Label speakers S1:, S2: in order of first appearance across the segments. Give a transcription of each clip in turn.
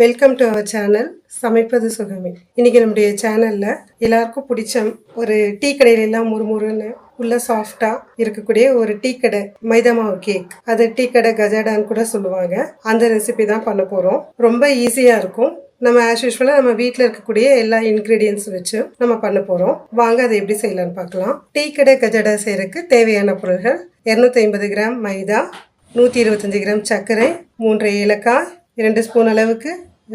S1: Welcome to our channel சமைப்பது சுகமே. இன்னைக்கு நம்முடைய சேனல்ல எல்லாருக்கும் பிடிச்ச ஒரு டீ கடையில எல்லாம் முறுமுறுன்னு உள்ள சாஃப்டா இருக்கக்கூடிய ஒரு டீ கடை மைதா மாவு கேக் அது டீ கடை கஜாடான்னு கூட சொல்லுவாங்க. அந்த ரெசிபி தான் பண்ண போறோம். ரொம்ப ஈஸியா இருக்கும். நம்ம ஆஸ் யூஸ்வலாக நம்ம வீட்டில் இருக்கக்கூடிய எல்லா இன்க்ரீடியன்ஸ் வச்சு நம்ம பண்ண போகிறோம் வாங்க அதை எப்படி செய்யலாம்னு பார்க்கலாம். டீ கடை கஜடா செய்கிறதுக்கு தேவையான பொருள்கள் இரநூத்தி ஐம்பது கிராம் மைதா நூற்றி இருபத்தஞ்சி கிராம் சர்க்கரை மூன்று ஏலக்காய் இரண்டு ஸ்பூன் அளவுக்கு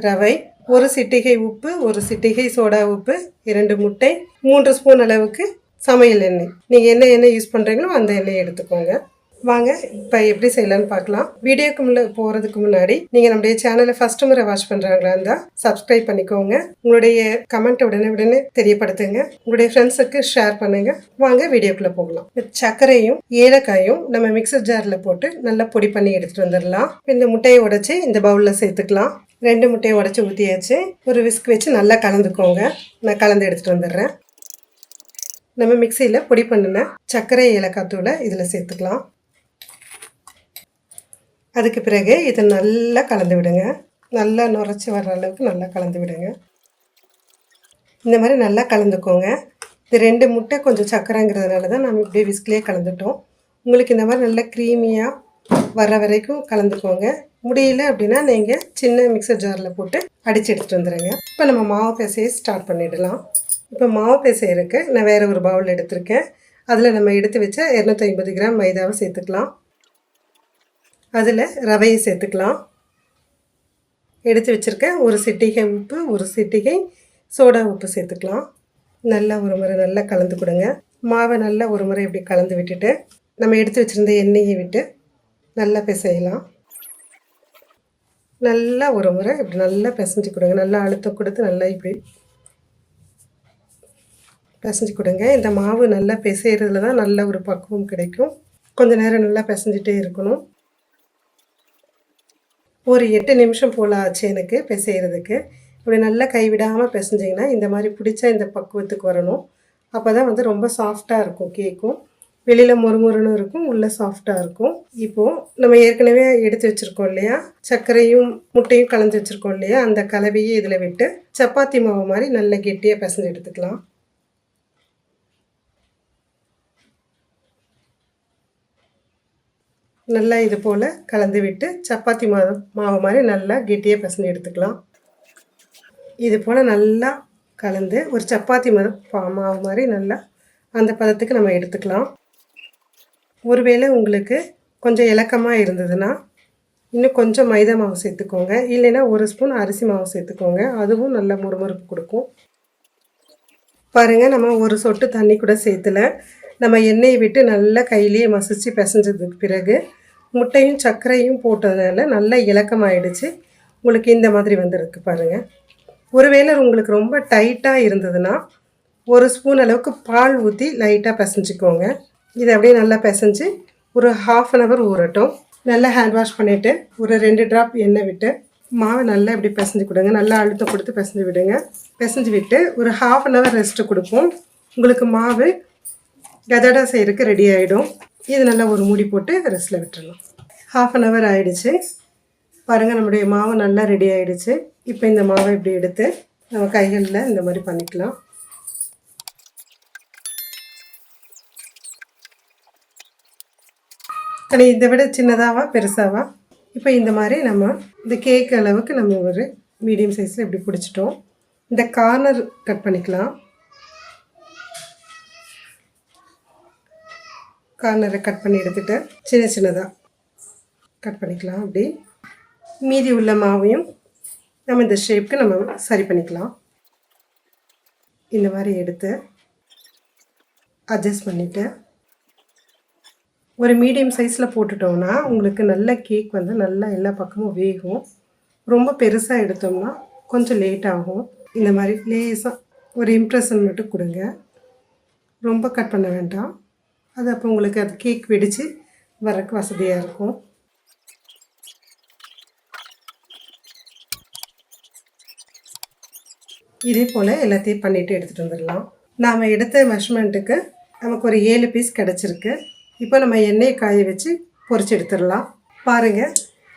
S1: ரவை ஒரு சிட்டிகை உப்பு ஒரு சிட்டிகை சோடா உப்பு இரண்டு முட்டை மூன்று ஸ்பூன் அளவுக்கு சமையல் எண்ணெய். நீங்கள் என்ன எண்ணெய் யூஸ் பண்ணுறீங்களோ அந்த எண்ணெயை எடுத்துக்கோங்க. வாங்க இப்போ எப்படி செய்யலாம்னு பார்க்கலாம். வீடியோக்கு முன்ன போகிறதுக்கு முன்னாடி நீங்கள் நம்முடைய சேனலை ஃபர்ஸ்ட் முறை வாட்ச் பண்ணுறாங்களா இருந்தால் சப்ஸ்கிரைப் பண்ணிக்கோங்க. உங்களுடைய கமெண்ட் உடனே உடனே தெரியப்படுத்துங்க. உங்களுடைய ஃப்ரெண்ட்ஸுக்கு ஷேர் பண்ணுங்க. வாங்க வீடியோக்குள்ளே போகலாம். இந்த சர்க்கரையும் ஏலக்காயும் நம்ம மிக்சர் ஜாரில் போட்டு நல்லா பொடி பண்ணி எடுத்துகிட்டு வந்துடலாம். இந்த முட்டையை உடைச்சி இந்த பவுலில் சேர்த்துக்கலாம். ரெண்டு முட்டையை உடச்சி ஊற்றியாச்சு ஒரு விஸ்க் வச்சு நல்லா கலந்துக்கோங்க. நான் கலந்து எடுத்துகிட்டு வந்துடுறேன். நம்ம மிக்சியில் பொடி பண்ணின சர்க்கரை ஏலக்காய் தூளை இதில் சேர்த்துக்கலாம். அதுக்கு பிறகு இதை நல்லா கலந்து விடுங்க. நல்லா நுரைச்சி வர்ற அளவுக்கு நல்லா கலந்து விடுங்க. இந்த மாதிரி நல்லா கலந்துக்கோங்க. இது ரெண்டு முட்டை கொஞ்சம் சக்கரைங்கிறதுனால தான் நம்ம இப்படியே விஸ்கிலே கலந்துட்டோம். உங்களுக்கு இந்த மாதிரி நல்லா க்ரீமியாக வர்ற வரைக்கும் கலந்துக்கோங்க. முடியல அப்படின்னா நீங்கள் சின்ன மிக்சர் ஜாரில் போட்டு அடித்து எடுத்துகிட்டு வந்துடுங்க இப்போ நம்ம மாவு பேசையை ஸ்டார்ட் பண்ணிடலாம். இப்போ மாவு பேசை இருக்குது நான் வேறு ஒரு பவுல் எடுத்திருக்கேன். அதில் நம்ம எடுத்து வச்ச இரநூத்தி ஐம்பது கிராம் மைதாவை சேர்த்துக்கலாம். அதில் ரவையை சேர்த்துக்கலாம். எடுத்து வச்சுருக்க ஒரு சிட்டிகை உப்பு ஒரு சிட்டிகை சோடா உப்பு சேர்த்துக்கலாம். நல்லா ஒரு முறை நல்லா கலந்து கொடுங்க. மாவை நல்லா ஒரு முறை இப்படி கலந்து விட்டுட்டு நம்ம எடுத்து வச்சுருந்த எண்ணெயை விட்டு நல்லா பிசையலாம். நல்லா ஒரு முறை இப்படி நல்லா பிசைஞ்சு கொடுங்க. நல்லா அழுத்தம் கொடுத்து நல்லா இப்படி பிசைஞ்சு கொடுங்க. இந்த மாவு நல்லா பிசைகிறதுல தான் நல்ல ஒரு பக்குவம் கிடைக்கும். கொஞ்ச நேரம் நல்லா பிசைஞ்சிட்டே இருக்கணும். ஒரு எட்டு நிமிஷம் போல் ஆச்சு எனக்கு பிசைகிறதுக்கு இப்படி நல்லா கைவிடாமல் பிசைஞ்சிங்கன்னா இந்த மாதிரி பிடிச்ச இந்த பக்குவத்துக்கு வரணும். அப்போ தான் வந்து ரொம்ப சாஃப்டாக இருக்கும் கேக்கும் வெளியில் மொறுமொறுன்னு இருக்கும் உள்ளே சாஃப்டாக இருக்கும். இப்போது நம்ம ஏற்கனவே எடுத்து வச்சுருக்கோம் இல்லையா? சர்க்கரையும் முட்டையும் கலந்து வச்சுருக்கோம் இல்லையா? அந்த கலவையை இதில் விட்டு சப்பாத்தி மாவு மாதிரி நல்லா கெட்டியாக பிசைஞ்சு எடுத்துக்கலாம். நல்லா இது போல் கலந்து விட்டு சப்பாத்தி மாவு மாவு மாதிரி நல்லா கெட்டியாக பசங்க எடுத்துக்கலாம். இது போல் நல்லா கலந்து ஒரு சப்பாத்தி ம பா- மாவு மாதிரி நல்லா அந்த பதத்துக்கு நம்ம எடுத்துக்கலாம். ஒருவேளை உங்களுக்கு கொஞ்சம் இலக்கமாக இருந்ததுன்னா இன்னும் கொஞ்சம் மைதா மாவு சேர்த்துக்கோங்க. இல்லைன்னா ஒரு ஸ்பூன் அரிசி மாவு சேர்த்துக்கோங்க. அதுவும் நல்லா முறுமுறுப்பு கொடுக்கும். பாருங்கள் நம்ம ஒரு சொட்டு தண்ணி கூட சேர்த்துல நம்ம எண்ணெயை விட்டு நல்லா கையிலேயே மசிச்சு பிசைஞ்சதுக்கு பிறகு முட்டையும் சர்க்கரையும் போட்டதுனால நல்லா இலக்கமாகிடுச்சு உங்களுக்கு இந்த மாதிரி வந்துருக்கு பாருங்கள் ஒருவேளை உங்களுக்கு ரொம்ப டைட்டாக இருந்ததுன்னா ஒரு ஸ்பூன் அளவுக்கு பால் ஊற்றி லைட்டாக பிசைஞ்சிக்கோங்க. இதை அப்படியே நல்லா பிசைஞ்சு ஒரு ஹாஃப் அன் ஹவர் ஊறட்டும். நல்லா ஹேண்ட் வாஷ் பண்ணிவிட்டு ஒரு ரெண்டு ட்ராப் எண்ணெய் விட்டு மாவை நல்லா இப்படி பிசைஞ்சு கொடுங்க. நல்லா அழுத்தம் கொடுத்து பிசைஞ்சு விடுங்க. பிசைஞ்சு விட்டு ஒரு ஹாஃப் அன் ஹவர் ரெஸ்ட்டு கொடுப்போம். உங்களுக்கு மாவு கதடா செய்கிறதுக்கு ரெடி ஆகிடும் இது நல்லா ஒரு மூடி போட்டு ரெஸ்ட்டில் விட்டுடலாம் ஹாஃப் அன் ஹவர் ஆகிடுச்சு பாருங்கள் நம்முடைய மாவு நல்லா ரெடி ஆகிடுச்சு இப்போ இந்த மாவை இப்படி எடுத்து நம்ம கைகளில் இந்த மாதிரி பண்ணிக்கலாம். ஆனால் இதை விட சின்னதாவா பெருசாவா? இப்போ இந்த மாதிரி நம்ம இந்த கேக் அளவுக்கு நம்ம ஒரு மீடியம் சைஸில் இப்படி பிடிச்சிட்டோம். இந்த கார்னர் கட் பண்ணிக்கலாம். கார்னரை கட் பண்ணி எடுத்துகிட்டு சின்ன சின்னதாக கட் பண்ணிக்கலாம் அப்படி. மீதி உள்ள மாவையும் நம்ம இந்த ஷேப்க்கு நம்ம சரி பண்ணிக்கலாம். இந்த மாதிரி எடுத்து அட்ஜஸ்ட் பண்ணிவிட்டு ஒரு மீடியம் சைஸில் போட்டுட்டோம்னா உங்களுக்கு நல்ல கேக் வந்து நல்லா எல்லா பக்கமும் வேகும். ரொம்ப பெருசாக எடுத்தோம்னா கொஞ்சம் லேட் ஆகும். இந்த மாதிரி லேசாக ஒரு இம்ப்ரெஷன் மட்டும் கொடுங்க. ரொம்ப கட் பண்ண வேண்டாம். அது அப்போ உங்களுக்கு அது கேக் வெடித்து வரக்கு வசதியாக இருக்கும். இதே போல் எல்லாத்தையும் பண்ணிவிட்டு எடுத்துகிட்டு வந்துடலாம். நாம் எடுத்த மெஷர்மெண்ட்டுக்கு நமக்கு ஒரு ஏழு பீஸ் கிடச்சிருக்கு. இப்போ நம்ம எண்ணெயை காய வச்சு பொறிச்சு எடுத்துடலாம். பாருங்கள்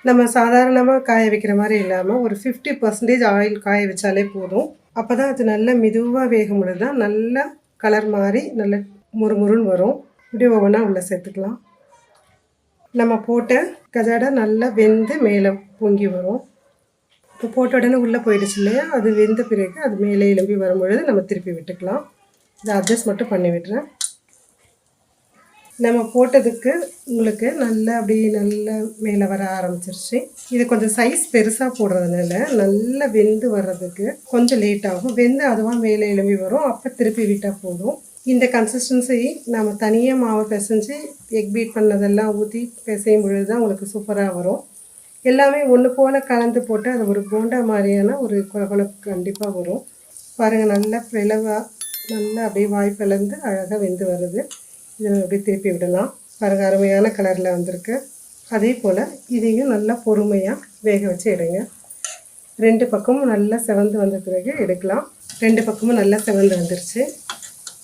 S1: நம்ம சாதாரணமாக காய வைக்கிற மாதிரி இல்லாமல் ஒரு ஃபிஃப்டி பர்சன்டேஜ் ஆயில் காய வச்சாலே போதும். அப்போ தான் அது நல்லா மெதுவாக வேகும் பொழுது தான் நல்லா கலர் மாறி நல்ல முறுமுறுன்னு வரும். இப்படி ஒவ்வொன்றா உள்ளே சேர்த்துக்கலாம். நம்ம போட்ட கஜாடா நல்லா வெந்து மேலே பொங்கி வரும். இப்போ போட்ட உடனே உள்ளே போயிடுச்சு இல்லையா? அது வெந்த பிறகு அது மேலே எலும்பி வரும்பொழுது நம்ம திருப்பி விட்டுக்கலாம். இதை அட்ஜஸ்ட் மட்டும் பண்ணி விடுறேன் நம்ம போட்டதுக்கு உங்களுக்கு நல்லா அப்படியே நல்லா மேலே வர ஆரம்பிச்சிருச்சு. இது கொஞ்சம் சைஸ் பெருசாக போடுறதுனால நல்லா வெந்து வர்றதுக்கு கொஞ்சம் லேட் ஆகும். வெந்து அதுவாக மேலே எழும்பி வரும். அப்போ திருப்பி விட்டால் போதும். இந்த கன்சிஸ்டன்சி நம்ம தனியாக மாவை பிசைஞ்சு எக் பீட் பண்ணதெல்லாம் ஊற்றி பிசையும் பொழுது தான் உங்களுக்கு சூப்பராக வரும். எல்லாமே ஒன்று போல் கலந்து போட்டு அது ஒரு போண்டா மாதிரியான ஒரு குழப்பம் கண்டிப்பாக வரும். பாருங்கள் நல்லா பிளவாக நல்லா அப்படியே வாய் பிளந்து அழகாக வெந்து வருது. இதை அப்படியே திருப்பி விடலாம். பாருங்கள் அருமையான கலரில் வந்திருக்கு. அதே போல் இதையும் நல்லா பொறுமையாக வேக வச்சு எடுங்க. ரெண்டு பக்கமும் நல்லா செவந்து வந்த பிறகு எடுக்கலாம். ரெண்டு பக்கமும் நல்லா செவந்து வந்துருச்சு.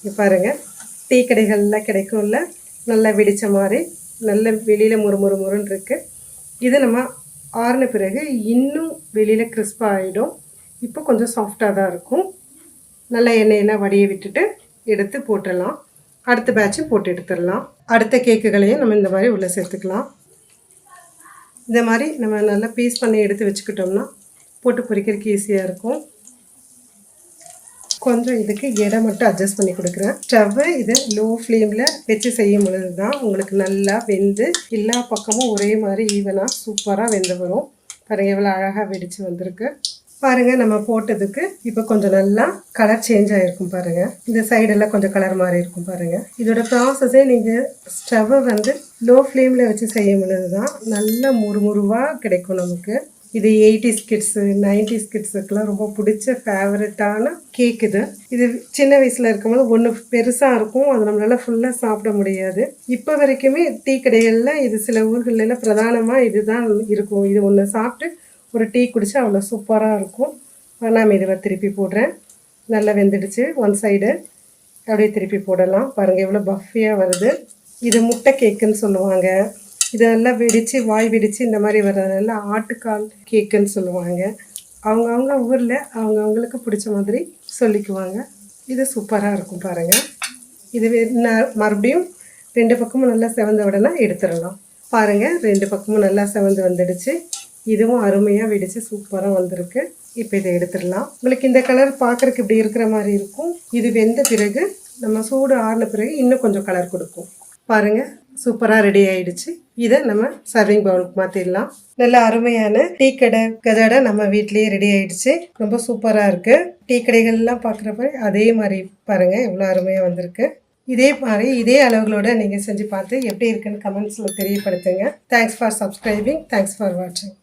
S1: பாருங்கள் பாருங்க. டீ கடைகளில் கிடைக்கும்ல. நல்லா வெடித்த மாதிரி. நல்ல வெளியில் முறு முறு முறுன்னு இருக்குது இது நம்ம ஆறின பிறகு இன்னும் வெளியில் கிறிஸ்பாக ஆகிடும் இப்போ கொஞ்சம் சாஃப்டாக தான் இருக்கும். நல்லா எண்ணெயெல்லாம் வடிய விட்டுட்டு எடுத்து போட்டுடலாம். அடுத்த பேட்சும் போட்டு எடுத்துடலாம். அடுத்த கேக்குகளையும் நம்ம இந்த மாதிரி உள்ளே சேர்த்துக்கலாம். இந்த மாதிரி நம்ம நல்லா பீஸ் பண்ணி எடுத்து வச்சுக்கிட்டோம்னா போட்டு பொரிக்கிறதுக்கு ஈஸியாக இருக்கும். கொஞ்சம் இதுக்கு இடம் மட்டும் அட்ஜஸ்ட் பண்ணி கொடுக்குறேன். ஸ்டவ்வை இதை லோ ஃப்ளேமில் வச்சு செய்யும் பொழுது தான் உங்களுக்கு நல்லா வெந்து எல்லா பக்கமும் ஒரே மாதிரி ஈவனாக சூப்பராக வெந்து வரும். பாருங்கள் எவ்வளோ அழகாக வெடித்து வந்திருக்கு. பாருங்கள் நம்ம போட்டதுக்கு இப்போ கொஞ்சம் நல்லா கலர் சேஞ்ச் ஆகிருக்கும் பாருங்கள் இந்த சைடெல்லாம் கொஞ்சம் கலர் மாறி இருக்கும் பாருங்கள் இதோட ப்ராசஸே நீங்கள் ஸ்டவ்வை வந்து லோ ஃப்ளேமில் வச்சு செய்யும் பொழுது தான் நல்ல முறுமுறுவாக கிடைக்கும் நமக்கு. இது எயிட்டிஸ் கிட்ஸு நைன்டிஸ் கிட்ஸுக்கெல்லாம் ரொம்ப பிடிச்ச ஃபேவரட்டான கேக் இது. இது சின்ன வயசில் இருக்கும்போது ஒன்று பெருசாக இருக்கும் அது நம்மளால் ஃபுல்லாக சாப்பிட முடியாது. இப்போ வரைக்குமே டீ கடைகளில் இது சில ஊர்களெல்லாம் பிரதானமாக இதுதான் இருக்கும். இது ஒன்று சாப்பிட்டு ஒரு டீ குடிச்சா அவ்வளோ சூப்பராக இருக்கும். நான் மெதுவாக திருப்பி போடுறேன். நல்லா வெந்துடுச்சு ஒன் சைடு அப்படியே திருப்பி போடலாம். பாருங்கள் எவ்வளோ பஃபியாக வருது. இது முட்டை கேக்குன்னு சொல்லுவாங்க. இதெல்லாம் வெடித்து வாய் வெடித்து இந்த மாதிரி வர்றதெல்லாம் ஆட்டுக்கால் கேக்குன்னு சொல்லுவாங்க. அவங்கவுங்க ஊரில் அவங்கவுங்களுக்கு பிடிச்ச மாதிரி சொல்லிக்குவாங்க. இது சூப்பராக இருக்கும் பாருங்கள் இது ந- மறுபடியும் ரெண்டு பக்கமும் நல்லா செவந்த உடனே எடுத்துடலாம். பாருங்கள் ரெண்டு பக்கமும் நல்லா செவந்து வந்துடுச்சு. இதுவும் அருமையாக வெடித்து சூப்பராக வந்திருக்கு. இப்போ இதை எடுத்துடலாம். உங்களுக்கு இந்த கலர் பார்க்குறக்கு இப்படி இருக்கிற மாதிரி இருக்கும். இது வெந்த பிறகு நம்ம சூடு ஆறின பிறகு இன்னும் கொஞ்சம் கலர் கொடுக்கும். பாருங்கள் சூப்பராக ரெடி ஆயிடுச்சு. இதை நம்ம சர்விங் பவுலுக்கு மாற்றிடலாம் நல்ல அருமையான டீ கடை கதடை நம்ம வீட்லேயே ரெடி ஆயிடுச்சு. ரொம்ப சூப்பராக இருக்குது டீ கடைகள்லாம் பார்க்குறப்ப அதே மாதிரி பாருங்கள் எவ்வளோ அருமையாக வந்திருக்கு. இதே மாதிரி இதே அளவுகளோட நீங்கள் செஞ்சு பார்த்து எப்படி இருக்குன்னு கமெண்ட்ஸில் தெரியப்படுத்துங்க. Thanks for subscribing thanks for வாட்சிங்